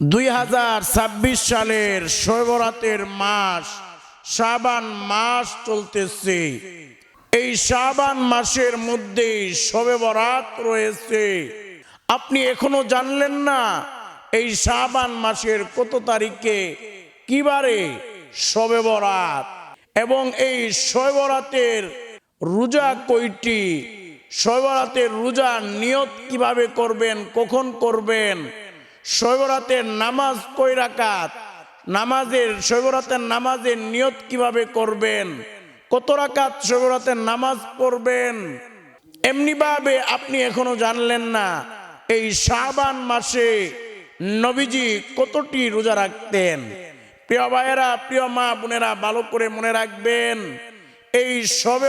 দুই হাজার ছাব্বিশ সালের শৈবরাতের মাস, শাবান মাস চলতেছে। এই শাবান মাসের মধ্যে শবে বরাত রয়েছে। আপনি এখনও জানলেন না এই শাবান মাসের কত তারিখে কিবারে শবে বরাত এবং এই শবে বরাতের রোজা কয়টি? শৈবরাতের রোজা নিয়ত কীভাবে করবেন, কখন করবেন? শৈবরাতের নামাজ কই রাকাত? নামাজের, শৈবরাতের নামাজের নিয়ত কীভাবে করবেন? কত রাকাত শৈবরাতের নামাজ পড়বেন? এমনিভাবে আপনি এখনও জানলেন না, এই শাবান মাসে নবীজি কতটি রোজা রাখতেন? প্রিয় ভাইয়েরা, প্রিয় মা বোনেরা, ভালো করে মনে রাখবেন, এই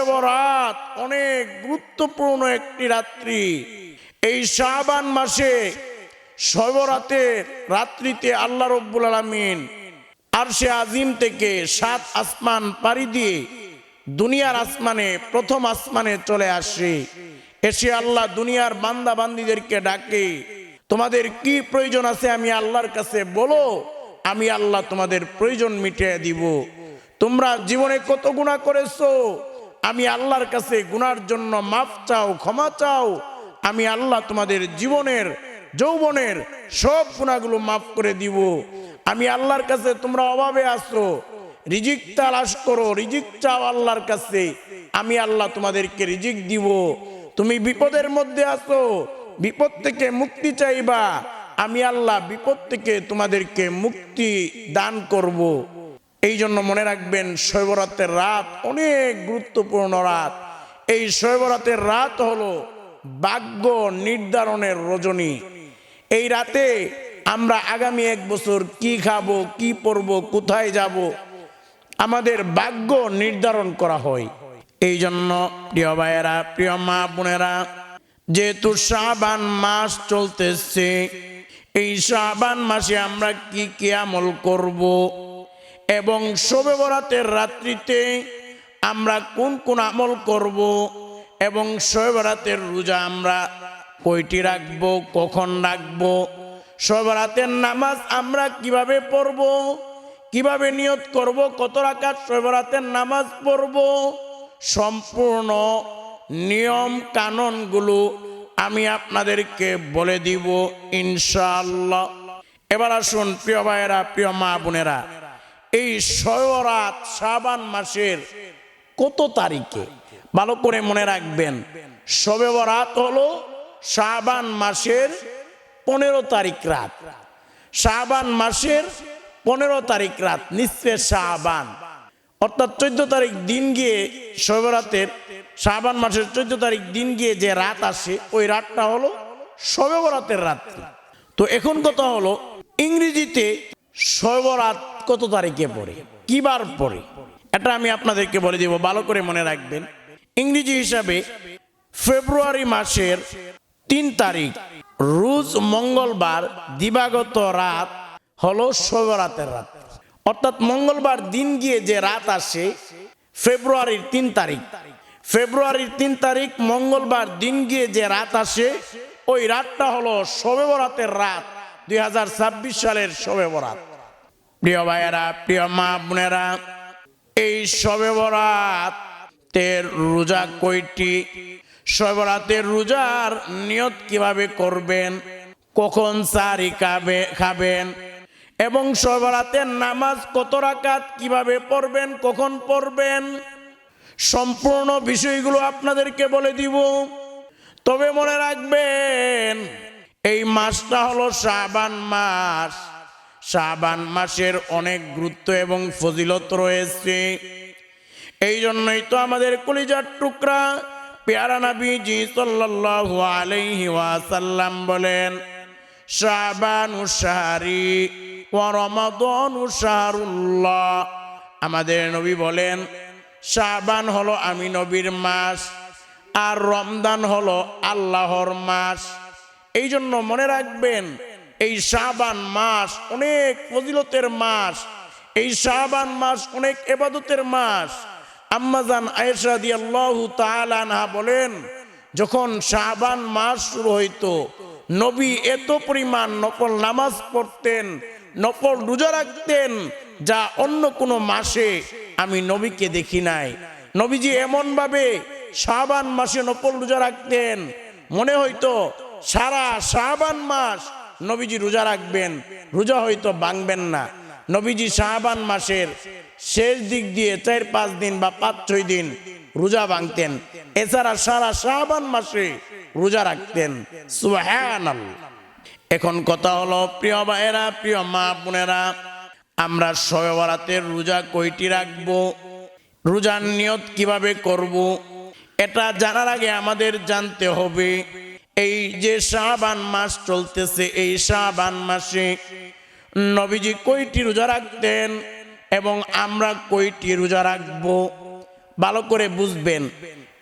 বরাত অনেক গুরুত্বপূর্ণ একটি রাত্রি। এই শাবান মাসে শবরাতে রাত্রিতে আল্লাহ রব্বুল আলমিন আর সে আজিম থেকে সাত আসমান পাড়ি দিয়ে দুনিয়ার আসমানে, প্রথম আসমানে চলে আসে। এসে আল্লাহ দুনিয়ার বান্দা বান্দিদেরকে ডাকে, তোমাদের কি প্রয়োজন আছে আমি আল্লাহর কাছে? বলো, আমি আল্লাহ তোমাদের প্রয়োজন মিটিয়ে দিব। তোমরা জীবনে কত গুণা করেছ? আমি আল্লাহর কাছে গুনার জন্য মাফ চাও, ক্ষমা চাও। আমি আল্লাহ তোমাদের জীবনের যৌবনের সব গুণাগুলো মাফ করে দিব। আমি আল্লাহর কাছে তোমরা অভাবে আসো রিজিক তালাশ করো, রিজিক চাও আল্লাহর কাছে। আমি আল্লাহ তোমাদেরকে রিজিক দিব। তুমি বিপদের মধ্যে আসো বিপদ থেকে মুক্তি চাইবা। আমি আল্লাহ বিপদ থেকে তোমাদেরকে মুক্তি দান করব। এই জন্য মনে রাখবেন, শৈবরাতের রাত অনেক গুরুত্বপূর্ণ রাত। এই শৈবরাতের রাত হলো ভাগ্য নির্ধারণের রজনী। এই রাতে আমরা আগামী এক বছর কি খাব, কি পরবো, কোথায় যাব, আমাদের ভাগ্য নির্ধারণ করা হয়। এই জন্য প্রিয় ভাইয়েরা, প্রিয় মা বোনেরা, যেহেতু শাবান মাস চলতেছে, এই শাবান মাসে আমরা কি কি আমল করব এবং শবে বরাতের রাত্রিতে আমরা কোন কোন আমল করব এবং শবে বরাতের রোজা আমরা কয়টি রাখব, কখন রাখব? শবে বরাতের নামাজ আমরা কীভাবে পড়ব? কীভাবে নিয়ত করব? কত রাখার শবে বরাতের নামাজ পড়ব? সম্পূর্ণ নিয়ম কানুনগুলো আমি আপনাদেরকে বলে দিব, ইনশাআল্লাহ। এবার আসুন, প্রিয় ভাইয়েরা, প্রিয় মা বোনেরা, এই শয়রাত শাবান মাসের কত তারিখে? ভালো করে মনে রাখবেন শবে বরাত হলো শাবান মাসের পনেরো তারিখ রাত। শাবান মাসের পনেরো তারিখ রাত নিঃশ্বে শাবান। অর্থাৎ চোদ্দ তারিখ দিন গিয়ে শবেরাতের, শাবান মাসের চোদ্দ তারিখ দিন গিয়ে যে রাত আসে, ওই রাতটা হলো শবে বরাতের রাত্রি। তো এখন কথা হলো, ইংরেজিতে শবরাত কত তারিখে পড়ে? কি বার পড়ে? এটা আমি আপনাদেরকে বলে দিব, ভালো করে মনে রাখবেন। ইংরেজি হিসাবে ফেব্রুয়ারি মাসের তিন তারিখ, রোজ মঙ্গলবার দিবাগত রাত হলো শবরাতের রাত। অর্থাৎ মঙ্গলবার দিন গিয়ে যে রাত আসে, ফেব্রুয়ারির তিন তারিখ। ফেব্রুয়ারির তিন তারিখ, মঙ্গলবার দিন গিয়ে যে রাত আসে, ওই রাতটা হলো শবে বরাতের রাত, দুই হাজার ছাব্বিশ সালের শবে বরাত প্রিয় ভাইয়েরা, প্রিয় মা বোনেরা, এই শবে বরাতের রোজা কয়টি? শবে বরাতের রোজার নিয়ত কীভাবে করবেন? কখন সারি খাবে, খাবেন? এবং সবরাতের নামাজ কত রাকাত কীভাবে পড়বেন, কখন পড়বেন? সম্পূর্ণ বিষয়গুলো আপনাদেরকে বলে দিব। তবে মনে রাখবেন, এই মাসটা হলো শাবান মাস। শাবান মাসের অনেক গুরুত্ব এবং ফজিলত রয়েছে। এই জন্যই তো আমাদের কলিজার টুকরা পেয়ারা নবীজি সাল্লাল্লাহু আলাইহি ওয়াসাল্লাম বলেন, শাবানু শাহরি ওয়া রমাদানু আমাদের নবী বলেন, শাবান হলো আমি নবীর মাস আর রমদান হলো আল্লাহর মাস। এই জন্য মনে রাখবেন, এই শাবান মাস অনেক ফজিলতের মাস, এই শাবান মাস অনেক এবাদতের মাস। আম্মাজান আয়েশা দিয়াল্লাহু তাআলা আনহা বলেন, যখন শাবান মাস শুরু হইতো, নবী এত পরিমাণ নকল নামাজ পড়তেন নকল রোজা রাখতেন, যা অন্য কোনো মাসে আমি নবীকে দেখি নাই। নবীজি এমনভাবে শাবান মাসে নকল রোজা রাখতেন, মনে হইতো সারা শাবান মাস নবীজি রোজা রাখবেন, রোজা হয়তো ভাঙবেন না। নবীজি শাহবান মাসের শেষ দিক দিয়ে চার, পাঁচ দিন বা পাঁচ, ছয় দিন রোজা ভাঙতেন। এছাড়া সারা শাহবান মাসে রোজা রাখতেন। সুবহানাল্লাহ। এখন কথা হলো, প্রিয় ভাইয়েরা, প্রিয় মা বোনেরা, আমরা শবে রোজা কয়টি রাখব? রোজার নিয়ত কীভাবে করব? এটা জানার আগে আমাদের জানতে হবে, এই যে শাবান মাস চলতেছে, এই শাবান মাসে নবীজি কয়টি রোজা রাখতেন? এবং আমরা কয়টি রোজা রাখব? ভালো করে বুঝবেন।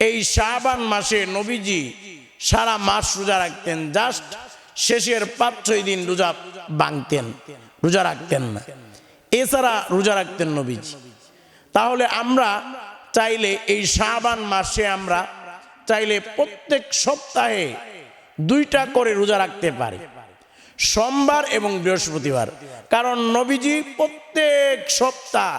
এই শাবান মাসে নবীজি সারা মাস রোজা রাখতেন। জাস্ট শেষের পাঁচ, ছয় দিন রোজা ভাঙতেন, রোজা রাখতেন না। এছাড়া রোজা রাখতেন নবীজি। তাহলে আমরা চাইলে এই শাবান মাসে আমরা চাইলে প্রত্যেক সপ্তাহে দুইটা করে রোজা রাখতে পারি। সোমবার এবং বৃহস্পতিবার। কারণ নবীজি প্রত্যেক সপ্তাহ,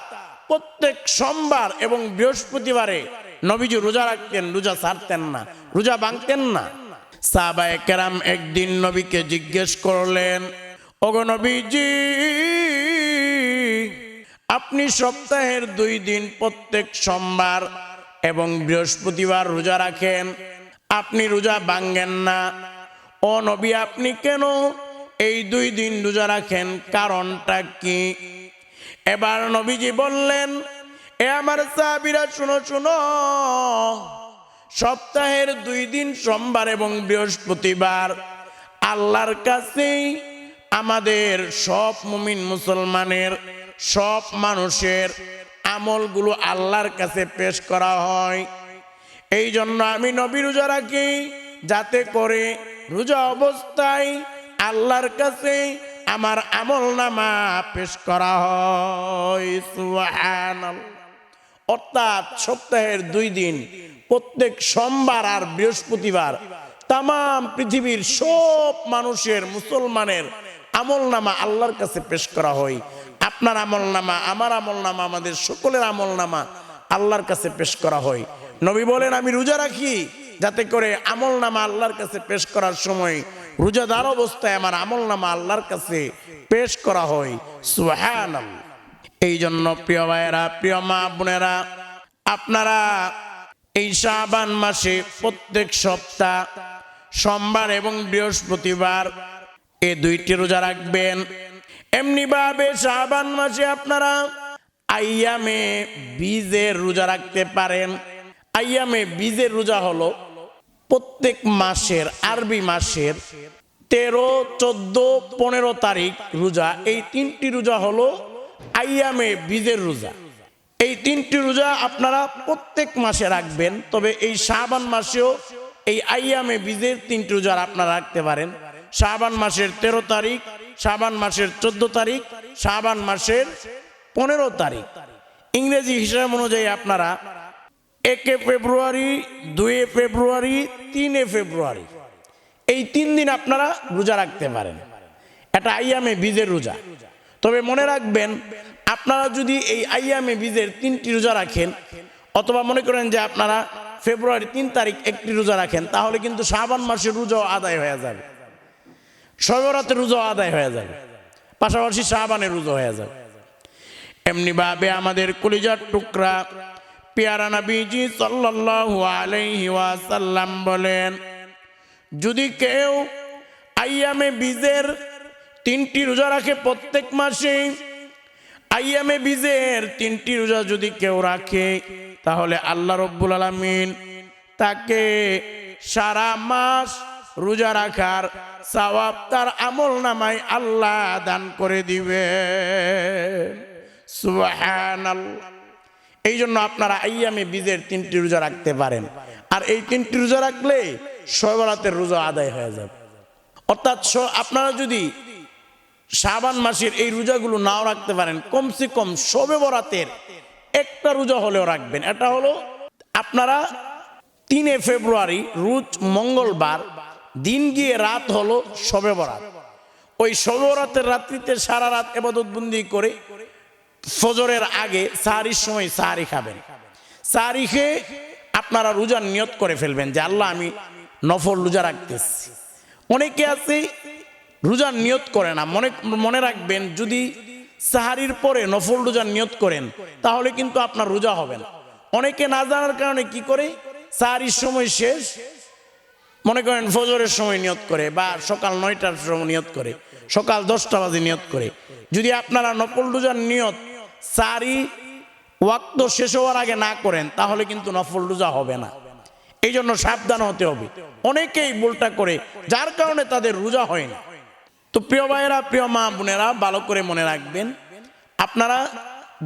প্রত্যেক সোমবার এবং বৃহস্পতিবারে নবীজি রোজা রাখতেন, রোজা ছাড়তেন না, রোজা ভাঙতেন না। সাহাবায়ে কেরাম একদিন নবীকে জিজ্ঞেস করলেন, ওগো নবীজি, আপনি সপ্তাহের দুই দিন প্রত্যেক সোমবার এবং বৃহস্পতিবার রোজা রাখেন? আপনি রোজা ভাঙ্গেন না। ও নবী, আপনি কেন এই দুই দিন রোজা রাখেন, কারণটা কি? এবার নবীজি বললেন, এ আমার সাহাবিরা, শুনো শুনো। সপ্তাহের দুই দিন সোমবার এবং বৃহস্পতিবার আল্লাহর কাছেই আমাদের সব মুমিন মুসলমানের, সব মানুষের আমলগুলো আল্লাহর কাছে পেশ করা হয়। এই জন্য আমি নবী রোজা রাখি, যাতে করে রোজা অবস্থায় আল্লাহর কাছে আমার আমল নামা পেশ করা হয় অর্থাৎ সপ্তাহের দুই দিন, প্রত্যেক সোমবার আর বৃহস্পতিবার তাম পৃথিবীর সব মানুষের, মুসলমানের আমল নামা আল্লাহর কাছে পেশ করা হয়। আপনার আমল নামা, আমার আমল নামা, আমাদের সকলের আমল নামা আল্লাহর কাছে পেশ করা হয়। নবী বলেন, আমি রোজা রাখি যাতে করে আমল নামা আল্লাহর কাছে পেশ করার সময় রোজাদার অবস্থায় আমার আমল নামা আল্লাহর কাছে পেশ করা হয়। সুবহানাল্লাহ। এই জন্য প্রিয় ভাইয়েরা, প্রিয় মা বোনেরা, আপনারা এই শাবান মাসে প্রত্যেক সপ্তাহ, সোমবার এবং বৃহস্পতিবার এ দুইটি রোজা রাখবেন। এমনি ভাবে শাবান মাসে আপনারা আইয়ামে বীজের রোজা রাখতে পারেন। আইয়ামে বীজের রোজা হলো প্রত্যেক মাসের আরবি মাসের তেরো, চোদ্দ, পনেরো তারিখ রোজা। এই তিনটি রোজা হলো আইয়ামে বীজের রোজা। এই তিনটি রোজা আপনারা প্রত্যেক মাসে রাখবেন, তবে এই শাবান মাসেও এই আইয়ামে বীজের তিনটি রোজা আপনারা রাখতে পারেন। শাবান মাসের তেরো তারিখ, শাবান মাসের চোদ্দ তারিখ, শাবান মাসের পনেরো তারিখ। ইংরেজি হিসাব অনুযায়ী আপনারা একে ফেব্রুয়ারি দুয়ে ফেব্রুয়ারি, তিনে ফেব্রুয়ারি। এই তিন দিন আপনারা রোজা রাখতে পারেন। এটা আইয়ামে বীজের রোজা। তবে মনে রাখবেন, আপনারা যদি এই আইয়ামে বীজের তিনটি রোজা রাখেন, অথবা মনে করেন যে আপনারা ফেব্রুয়ারি তিন তারিখ একটি রোজা রাখেন, তাহলে কিন্তু শাবান মাসের রোজাও আদায় হয়ে যাবে। সবরাতের রোজাও আদায় হয়ে যাবে। পাশাপাশি শাবানের রোজা হয়ে যাবে। এমনি ভাবে আমাদের কলিজার টুকরা পেয়ারা নবীজি সাল্লাল্লাহু আলাইহি ওয়াসাল্লাম বলেন, যদি কেউ আইয়ামে বীজের তিনটি রোজা রাখে প্রত্যেক মাসে, আইয়ামে বীজের তিনটি রোজা যদি কেউ রাখে, তাহলে আল্লাহ রব্বুল আলামিন তাকে সারা মাস রোজা রাখার সওয়াব তার আমল নামায় আল্লাহ দান করে দিবে সুবহানাল্লাহ। এই জন্য আপনারা আইয়ামে বীজের তিনটি রোজা রাখতে পারেন। আর এই তিনটি রোজা রাখলে সবরাতের রোজা আদায় হয়ে যাবে। অর্থাৎ আপনারা যদি শাবান মাসের এই রোজাগুলো নাও রাখতে পারেন, কমসে কম সবে বরাতের একটা রোজা হলেও রাখবেন। এটা হলো আপনারা তিনে ফেব্রুয়ারি, রোজ মঙ্গলবার, দিন গিয়ে রাত হলো শবে বরাত। ওই শবে বরাতের রাত্রিতে সারা রাত এবাদত বন্দি করে ফজরের আগে সাহারির সময় সাহারি খাবেন। সাহারি খেয়ে আপনারা রোজার নিয়ত করে ফেলবেন যে, আল্লাহ, আমি নফল রোজা রাখতেছি। অনেকে আছে রোজার নিয়ত করে না। মনে মনে রাখবেন, যদি সাহারির পরে নফল রোজার নিয়ত করেন, তাহলে কিন্তু আপনার রোজা হবে না। অনেকে না জানার কারণে কি করে? সাহারির সময় শেষ, মনে করেন ফজরের সময় নিয়ত করে বা সকাল নয়টার সময় নিয়ত করে, সকাল দশটা বাজে নিয়ত করে। যদি আপনারা নকল রোজার নিয়ত সারি ওয়াক্ত শেষ হওয়ার আগে না করেন, তাহলে কিন্তু নফল রোজা হবে না। এই জন্য সাবধান হতে হবে। অনেকেই ভুলটা করে, যার কারণে তাদের রোজা হয় না। তো প্রিয় ভাইয়েরা, প্রিয় মা বোনেরা, ভালো করে মনে রাখবেন, আপনারা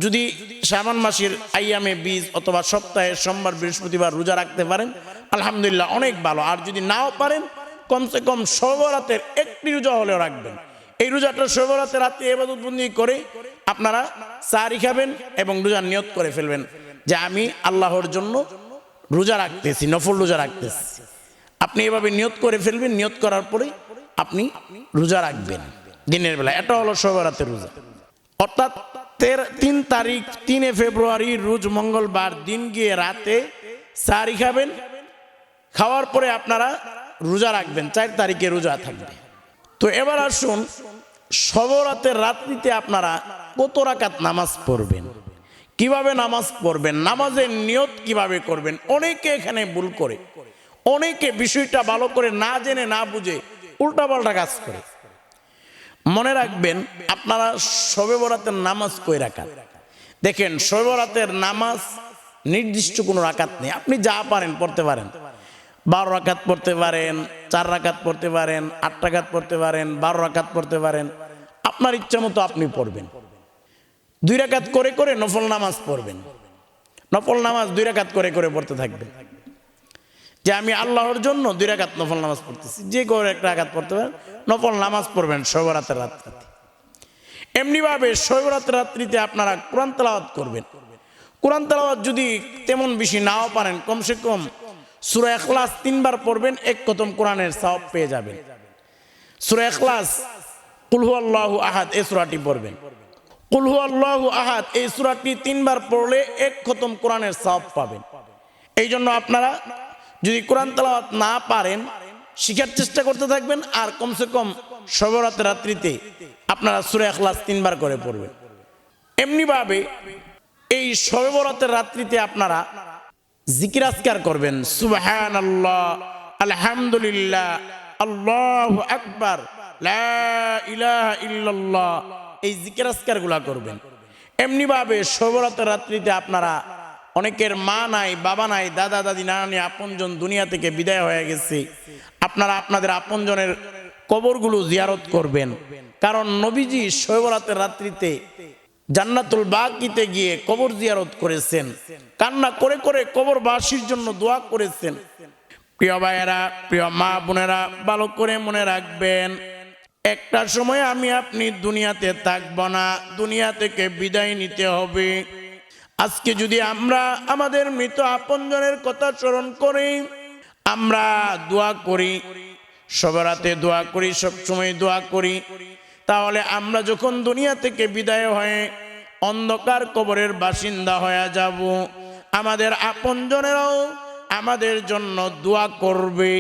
যদি শ্রাবণ মাসের আইয়ামে বীজ অথবা সপ্তাহে সোমবার, বৃহস্পতিবার রোজা রাখতে পারেন, আলহামদুলিল্লাহ অনেক ভালো। আর যদি নাও পারেন, কমসে কম সর্বরাতের একটি রোজা হলেও রাখবেন। এই রোজাটা সর্বরাতে রাত্রি এবাদতবন্দি করে আপনারা সারি খাবেন এবং রোজার নিয়ত করে ফেলবেন। যে আমি আল্লাহর জন্য রোজা রাখতেছি, নফল রোজা রাখতেছি। আপনি এভাবে নিয়ত করে ফেলবেন, নিয়ত করার পরে আপনি রোজা রাখবেন দিনের বেলা এটা হলো সবরাতের রোজা। অর্থাৎ তিন তারিখ, তিনে ফেব্রুয়ারি, রোজ মঙ্গলবার দিন গিয়ে রাতে সারি খাবেন খাওয়ার পরে আপনারা রোজা রাখবেন, চার তারিখে রোজা থাকবে। তো এবার আসুন, সবরাতের রাত্রিতে আপনারা কত রাকাত নামাজ পড়বেন? কীভাবে নামাজ পড়বেন? নামাজের নিয়ত কীভাবে করবেন? অনেকে এখানে ভুল করে। অনেকে বিষয়টা ভালো করে না জেনে, না বুঝে উল্টাপাল্টা কাজ করে। মনে রাখবেন, আপনারা শবে বরাতের নামাজ কই রাখাত দেখেন শবে বরাতের নামাজ নির্দিষ্ট কোনো রাকাত নেই। আপনি যা পারেন, পড়তে পারেন। বারো রাকাত পড়তে পারেন, চার রাকাত পড়তে পারেন, আট রাকাত পড়তে পারেন, বারো রাকাত পড়তে পারেন। আপনার ইচ্ছা মতো আপনি পড়বেন। দুই রাকাত করে করে নফল নামাজ পড়বেন। নফল নামাজ দুই রাকাত করে করে পড়তে থাকবেন। যে আমি আল্লাহর জন্য দুই রাকাত নফল নামাজ পড়তেছি, যে করে একটা রাকাত পড়তে পারেন, নফল নামাজ পড়বেন শৈবরাতের রাত্রিতে। এমনিভাবে শৈবরাতের রাত্রিতে আপনারা কোরআন তেলাওয়াত করবেন। কোরআন তেলাওয়াত যদি তেমন বেশি নাও পারেন, কমসে কম সুরা এখলাস তিনবার পড়বেন, এক কতম কোরআনের সওয়াব পেয়ে যাবেন। সুরা এখলাস কুলহু আহাদ, এই সুরাটি পড়বেন। কুলহু আহাদ, এই সুরাটি তিনবার পড়লে এক খতম কোরআনের সওয়াব পাবেন। এই জন্য আপনারা যদি কোরআন তেলাওয়াত না পারেন, শিখার চেষ্টা করতে থাকবেন, আর কমসে কম সবরাতের রাত্রিতে আপনারা সুরে এখলাস তিনবার করে পড়বেন। এমনিভাবে এই শবে রাত্রিতে আপনারা জিকির আজকার করবেন। সুবহান আল্লাহ আলহামদুলিল্লাহ আল্লাহ আকবার লা ইলাহা ইল্লাল্লাহ। এই জিকির আজকারগুলা করবেন। এমনিভাবে শবরাতের রাত্রিতে আপনারা অনেকের মা নাই বাবা নাই দাদা দাদি নানি আপনজন দুনিয়া থেকে বিদায় হয়ে গেছে। আপনারা আপনাদের আপনজনের কবরগুলো জিয়ারত করবেন। কারণ নবীজি শৈবরাতের রাত্রিতে জান্নাতুল বাকিতে গিয়ে কবর জিয়ারত করেছেন। কান্না করে করে কবরবাসীর জন্য দোয়া করেছেন। প্রিয় ভাইয়েরা, প্রিয় মা বোনেরা, ভালো করে মনে রাখবেন, একটা সময় আমি আপনি দুনিয়াতে থাকব না, দুনিয়া থেকে বিদায় নিতে হবে। আজকে যদি আমরা আমাদের মৃত আপনজনের কথা স্মরণ করি, আমরা দোয়া করি সবরাতে দোয়া করি সবসময় দোয়া করি তাহলে আমরা যখন দুনিয়া থেকে বিদায় হয়ে অন্ধকার কবরের বাসিন্দা হয়ে যাব, আমাদের আপনজনেরাও আমাদের জন্য দোয়া করবে।